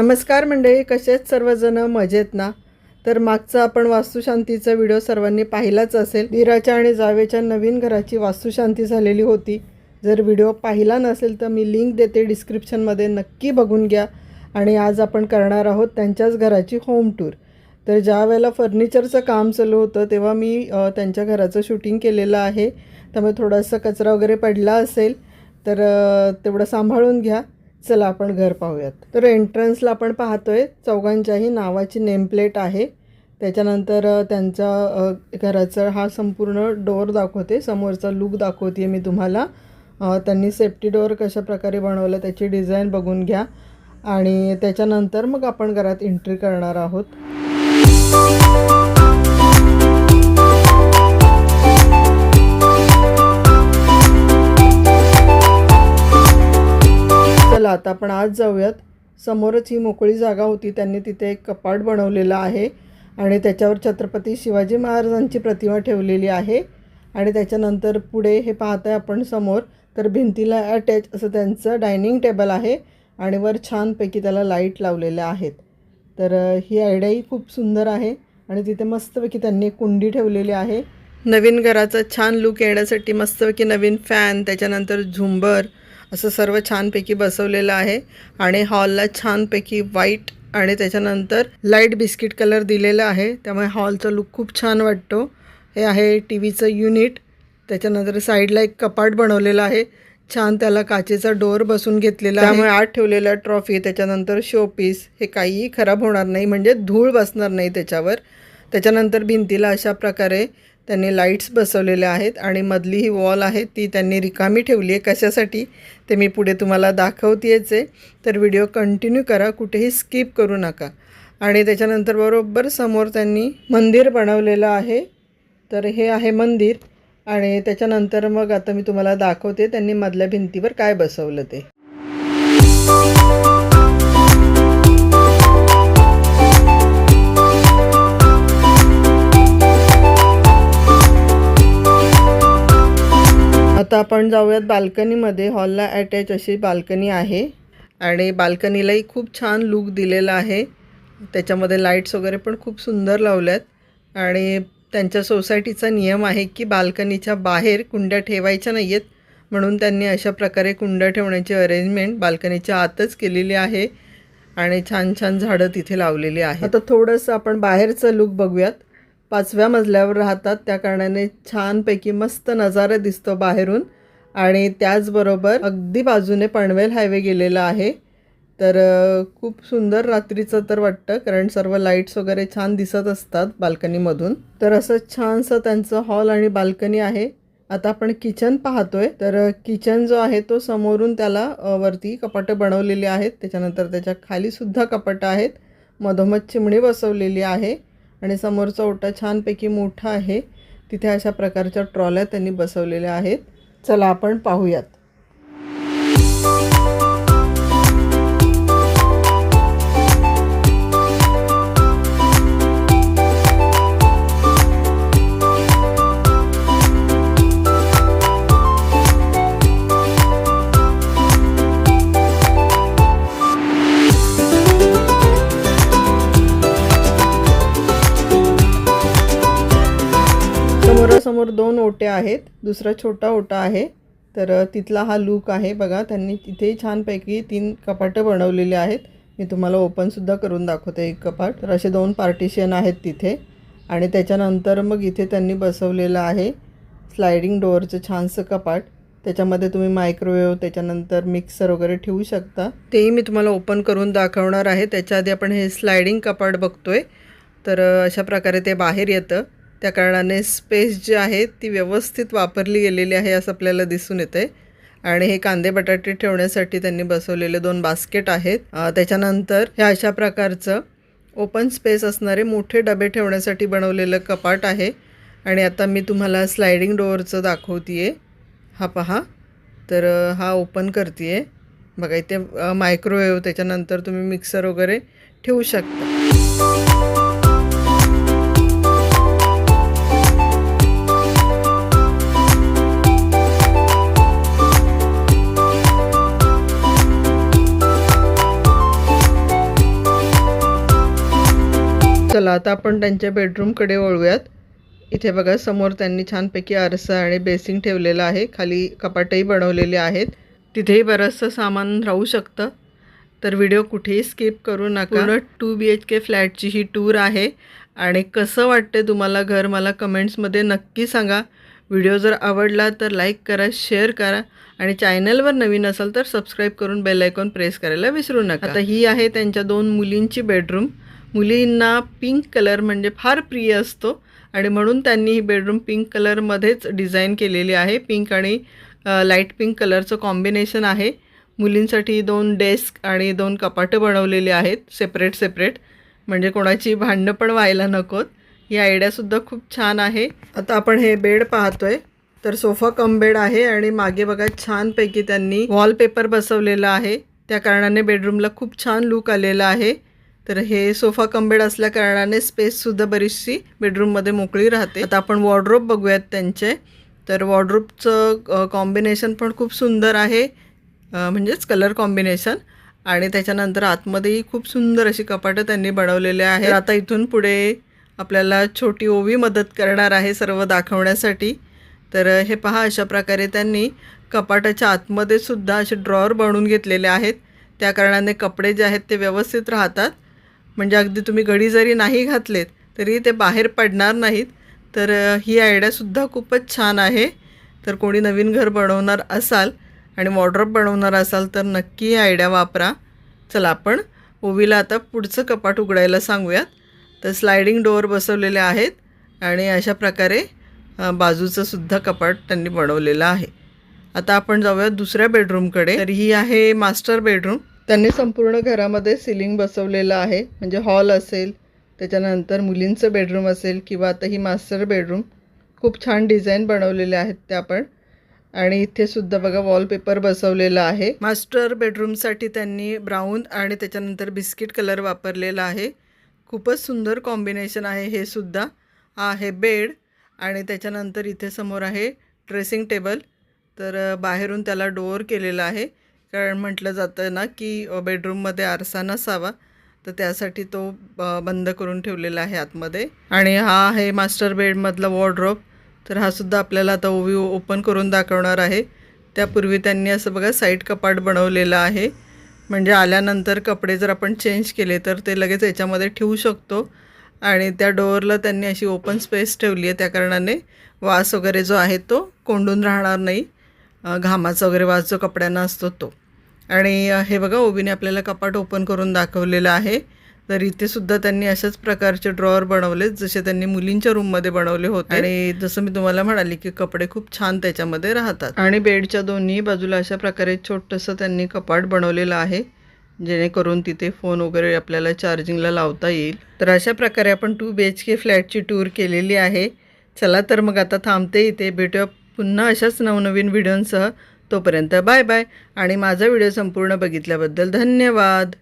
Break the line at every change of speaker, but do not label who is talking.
नमस्कार मंडळी कसे आहेत सर्वजण? मजेत ना? तर मागचा आपण वास्तुशांतीचा व्हिडिओ सर्वांनी पाहिलाच असेल. धीराच्या आणि जावेच्या नवीन घराची वास्तुशांती झालेली होती. जर व्हिडिओ पाहिला नसेल तर मी लिंक देते डिस्क्रिप्शनमध्ये नक्की बघून घ्या. आणि आज आपण करणार आहोत त्यांच्याच घराची होम टूर. तर ज्या वेळेला फर्निचरचं काम चालू होतं तेव्हा मी त्यांच्या घराचं शूटिंग केलेलं आहे. त्यामुळे थोडासा कचरा वगैरे पडला असेल तर तेवढं सांभाळून घ्या. चला आपण घर पाहूयात. तर एंट्रन्सला आपण पाहतोय चौघांच्याही नावाची नेमप्लेट आहे. त्याच्यानंतर त्यांचा घराचा हा संपूर्ण डोअर दाखवते समोरचा लुक दाखवते मी तुम्हाला. त्यांनी सेफ्टी डोअर कशा प्रकारे बनवलं त्याची डिझाईन बघून घ्या. आणि त्याच्यानंतर मग आपण घरात एंट्री करणार आहोत. चला आता आपण आज जाऊयात. समोरच ही मोकळी जागा होती. त्यांनी तिथे एक कपाट बनवलेलं आहे आणि त्याच्यावर छत्रपती शिवाजी महाराजांची प्रतिमा ठेवलेली आहे आणि त्याच्यानंतर पुढे हे पाहताय आपण समोर. तर भिंतीला अटॅच असं त्यांचं डायनिंग टेबल आहे आणि वर छानपैकी त्याला लाइट लावलेल्या आहेत. तर ही आयडियाही खूप सुंदर आहे आणि तिथे मस्तपैकी त्यांनी कुंडी ठेवलेली आहे. नवीन घराचा छान लुक येण्यासाठी मस्तपैकी नवीन फॅन त्याच्यानंतर झुंबर असं सर्व छानपैकी बसवलेलं आहे. आणि हॉलला छानपैकी व्हाईट आणि त्याच्यानंतर लाइट बिस्किट कलर दिलेला आहे. त्यामुळे हॉलचा लुक खूप छान वाटतो. हे आहे टी व्हीचं युनिट त्याच्यानंतर साईडला एक कपाट बनवलेलं आहे. छान त्याला काचेचा डोअर बसून घेतलेला आहे. त्यामुळे आत ठेवलेल्या ट्रॉफी त्याच्यानंतर शोपीस हे काहीही खराब होणार नाही. म्हणजे धूळ बसणार नाही त्याच्यावर. त्याच्यानंतर भिंतीला अशा प्रकारे त्यांनी लाईट्स बसवलेल्या आहेत आणि मधली ही वॉल आहे ती त्यांनी रिकामी ठेवली आहे. कशासाठी? ते मी पुढे तुम्हाला दाखवतेच आहे. तर व्हिडिओ कंटिन्यू करा कुठेही स्किप करू नका. आणि त्याच्यानंतर बरोबर समोर त्यांनी मंदिर बनवलेलं आहे. तर हे आहे मंदिर. आणि त्याच्यानंतर मग आता मी तुम्हाला दाखवते त्यांनी मधल्या भिंतीवर काय बसवलं ते. आता आपण जाऊयात बाल्कनीमध्ये. हॉलला अटॅच अशी बाल्कनी आहे. आणि बाल्कनीलाही खूप छान लुक दिलेला आहे. त्याच्यामध्ये लाईट्स वगैरे पण खूप सुंदर लावल्यात. आणि त्यांच्या सोसायटीचा नियम आहे की बाल्कनीच्या बाहेर कुंड्या ठेवायच्या नाही आहेत म्हणून त्यांनी अशा प्रकारे कुंड्या ठेवण्याची अरेंजमेंट बाल्कनीच्या आतच केलेली आहे. आणि छान छान झाडं तिथे लावलेली आहे आता थोडंसं आपण बाहेरचं लुक बघूयात. पाचव्या मजल्यावर राहतात. त्या कारणाने छानपैकी मस्त नजारा दिसतो बाहेरून. आणि त्याचबरोबर अगदी बाजूने पनवेल हायवे गेलेला आहे. तर खूप सुंदर रात्रीचं तर वाटतं कारण सर्व लाईट्स वगैरे छान दिसत असतात बाल्कनीमधून. तर असं छानसं त्यांचं हॉल आणि बाल्कनी आहे. आता आपण किचन पाहतोय. तर किचन जो आहे तो समोरून त्याला वरती कपाटं बनवलेली आहेत. त्याच्यानंतर त्याच्याखाली सुद्धा कपाटं आहेत. मधोमध चिमणी बसवलेली आहे. आणि समोरचा ओटा छानपैकी मोठा आहे. तिथे अशा प्रकारच्या ट्रॉल्या त्यांनी बसवलेल्या आहेत. चला आपण पाहूयात. समोर दोन ओट्या आहेत दुसरा छोटा ओटा आहे. तर तिथला हा लूक आहे बघा. त्यांनी तिथेही छानपैकी तीन कपाटं बनवलेले आहेत. मी तुम्हाला ओपनसुद्धा करून दाखवते एक कपाट. तर असे दोन पार्टिशन आहेत तिथे. आणि त्याच्यानंतर मग इथे त्यांनी बसवलेलं आहे स्लायडिंग डोअरचं छानसं कपाट. त्याच्यामध्ये तुम्ही मायक्रोवेव्ह त्याच्यानंतर मिक्सर वगैरे ठेवू शकता. तेही मी तुम्हाला ओपन करून दाखवणार आहे. त्याच्या आधी आपण हे स्लायडिंग कपाट बघतोय. तर अशा प्रकारे ते बाहेर येतं. त्या कारणाने स्पेस जी आहे ती व्यवस्थित वापरली गेलेली आहे असं आपल्याला दिसून येते आणि हे कांदे बटाटे ठेवण्यासाठी त्यांनी बसवलेले दोन बास्केट आहेत. त्याच्यानंतर हे अशा प्रकारचं ओपन स्पेस असणारे मोठे डबे ठेवण्यासाठी बनवलेलं कपाट आहे. आणि आता मी तुम्हाला स्लायडिंग डोअरचं दाखवते हा पहा. तर हा ओपन करते आहे बघा इथे मायक्रोवेव्ह त्याच्यानंतर तुम्ही मिक्सर वगैरे ठेवू शकता. चला आता आपण त्यांच्या बेडरूमकडे वळूयात. इथे बघा समोर त्यांनी छानपैकी आरसा आणि बेसिंग ठेवलेलं आहे. खाली कपाटही बनवलेले आहेत. तिथेही बरंचसं सामान राहू शकतं. तर व्हिडिओ कुठेही स्किप करू नका. टू बी एच के फ्लॅटची ही टूर आहे. आणि कसं वाटते तुम्हाला घर मला कमेंट्समध्ये नक्की सांगा. व्हिडिओ जर आवडला तर लाईक करा शेअर करा. आणि चॅनलवर नवीन असाल तर सबस्क्राईब करून बेल आयकॉन प्रेस करायला विसरू नका. आता ही आहे त्यांच्या दोन मुलींची बेडरूम मुलींना पिंक कलर म्हणजे फार प्रिय असतो आणि म्हणून त्यांनी ही बेडरूम पिंक कलरमध्येच डिझाईन केलेली आहे. पिंक आणि लाइट पिंक कलरचं कॉम्बिनेशन आहे. मुलींसाठी दोन डेस्क आणि दोन कपाटं बनवलेली आहेत सेपरेट सेपरेट म्हणजे कोणाची भांडणं पण व्हायला नकोत. ही आयडियासुद्धा खूप छान आहे. आता आपण हे बेड पाहतो आहे तर सोफा कम बेड आहे आणि मागे बघा छानपैकी त्यांनी वॉलपेपर बसवलेला आहे. त्या कारणाने बेडरूमला खूप छान लुक आलेला आहे. तर हे सोफा कंबेड असल्या कारणाने स्पेससुद्धा बरीचशी बेडरूममध्ये मोकळी राहते. आता आपण वॉर्ड्रोप बघूयात त्यांचे. तर वॉर्ड्रोपचं कॉम्बिनेशन पण खूप सुंदर आहे. म्हणजेच कलर कॉम्बिनेशन आणि त्याच्यानंतर आतमध्येही खूप सुंदर अशी कपाटं त्यांनी बनवलेले आहे आता इथून पुढे आपल्याला छोटी ओवी मदत करणार आहे सर्व दाखवण्यासाठी. तर हे पहा अशा प्रकारे त्यांनी कपाटाच्या आतमध्ये सुद्धा असे ड्रॉवर बनवून घेतलेले आहेत. त्या कारणाने कपडे जे आहेत ते व्यवस्थित राहतात. म्हणजे अगदी तुम्ही घडी जरी नाही घातलेत तरी ते बाहेर पडणार नाहीत. तर ही आयडियासुद्धा खूपच छान आहे. तर कोणी नवीन घर बनवणार असाल आणि वॉर्ड्रॉप बनवणार असाल तर नक्की ही आयडिया वापरा. चला आपण ओवीला आता पुढचं कपाट उघडायला सांगूयात. तर स्लायडिंग डोअर बसवलेले आहेत आणि अशा प्रकारे बाजूचंसुद्धा बाजूचं सुद्धा कपाट त्यांनी बनवलेलं आहे. आता आपण जाऊयात दुसऱ्या बेडरूमकडे तर ही आहे मास्टर बेडरूम त्यांनी संपूर्ण घरामध्ये सिलिंग बसवलेलं आहे. म्हणजे हॉल असेल त्याच्यानंतर मुलींचं बेडरूम असेल किंवा आता ही मास्टर बेडरूम खूप छान डिझाईन बनवलेले आहेत त्या पण. आणि इथे सुद्धा बघा वॉलपेपर बसवलेला आहे. मास्टर बेडरूमसाठी त्यांनी ब्राऊन आणि त्याच्यानंतर बिस्किट कलर वापरलेला आहे. खूपच सुंदर कॉम्बिनेशन आहे हे सुद्धा. हा आहे बेड आणि त्याच्यानंतर इथे समोर आहे ड्रेसिंग टेबल तर बाहेरून त्याला डोअर केलेला आहे. कारण म्हटलं जातं ना की बेडरूममध्ये आरसा नसावा तर त्यासाठी तो बंद करून ठेवलेला आहे आतमध्ये. आणि हा आहे मास्टर बेडमधला वॉर्ड्रॉप तर हा सुद्धा आपल्याला आता ओवी ओपन करून दाखवणार आहे. त्यापूर्वी त्यांनी असं बघा साईड कपाट बनवलेलं आहे. म्हणजे आल्यानंतर कपडे जर आपण चेंज केले तर ते लगेच याच्यामध्ये ठेवू शकतो. आणि त्या डोअरला त्यांनी अशी ओपन स्पेस ठेवली आहे त्या कारणाने वास वगैरे जो आहे तो कोंडून राहणार नाही. घामाचा वगैरे वास जो कपड्यांना असतो तो. आणि हे बघा ओबीने आपल्याला कपाट ओपन करून दाखवलेलं आहे. तर इथे सुद्धा त्यांनी अशाच प्रकारचे ड्रॉवर बनवले जसे त्यांनी मुलींच्या रूममध्ये बनवले होते. आणि जसं मी तुम्हाला म्हणाली की कपडे खूप छान त्याच्यामध्ये राहतात. आणि बेडच्या दोन्ही बाजूला अशा प्रकारे छोटंसं त्यांनी कपाट बनवलेलं आहे जेणेकरून तिथे फोन वगैरे आपल्याला चार्जिंगला लावता येईल. तर अशा प्रकारे आपण टू बी एच के फ्लॅटची टूर केलेली आहे. चला तर मग आता थांबते इथे. भेटूया पुन्हा अशाच नवनवीन व्हिडिओंसह तोपर्यंत बाय बाय. आणि माझा व्हिडिओ संपूर्ण बघितल्याबद्दल धन्यवाद.